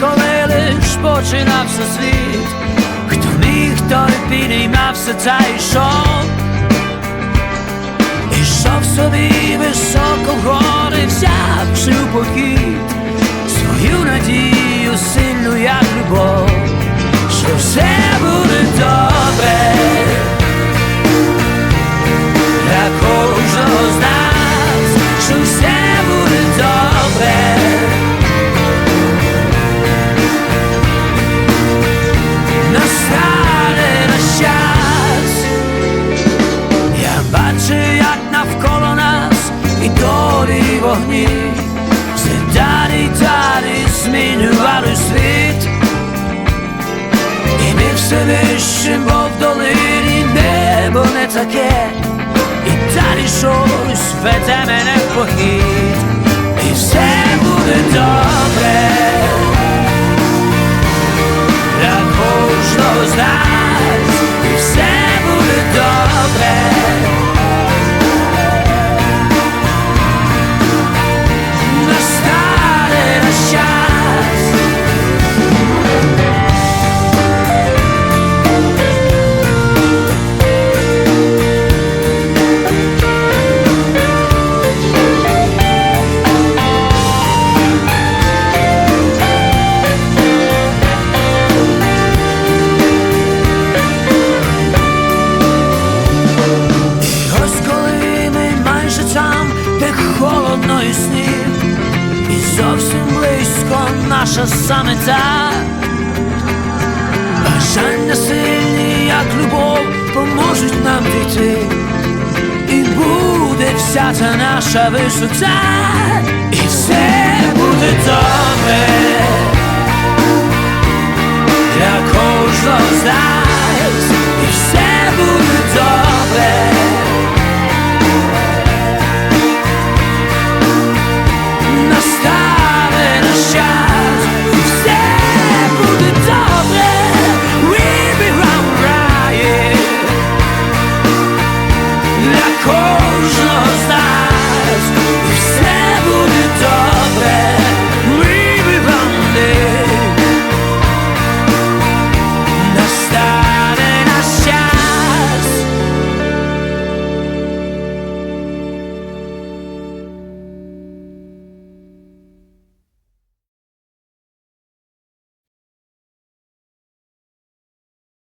розпочинався світ, хто міг, той підіймався та йшов. Ішов собі високо гори, взявши у похід. Свою надію сильну, як любов, вогні, все далі далі змінювали світ, і ми все вище, бо в долині небо не таке, і далі щось веде мене в похід, і все буде добре зовсім близько наша самета. Бажання сильні, як любов, поможуть нам дійти, і буде вся та наша висота, і все буде добре для кожного з.